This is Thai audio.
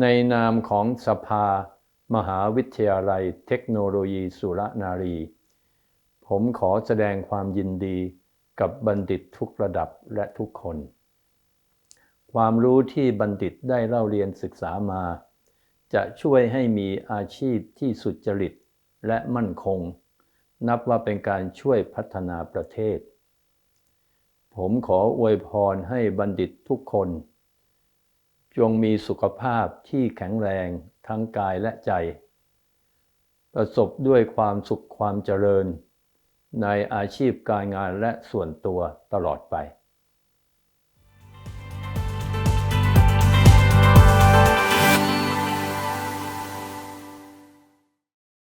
ในนามของสภา มหาวิทยาลัยเทคโนโลยีสุรนารี ผมขอแสดงความยินดีกับบัณฑิตทุกระดับและทุกคน ความรู้ที่บัณฑิตได้เล่าเรียนศึกษามา จะช่วยให้มีอาชีพที่สุจริตและมั่นคง นับว่าเป็นการช่วยพัฒนาประเทศ ผมขออวยพรให้บัณฑิตทุกคน จงมีสุขภาพที่แข็งแรงทั้งกายและใจ ประสบด้วยความสุขความเจริญ ในอาชีพการงานและส่วนตัวตลอดไป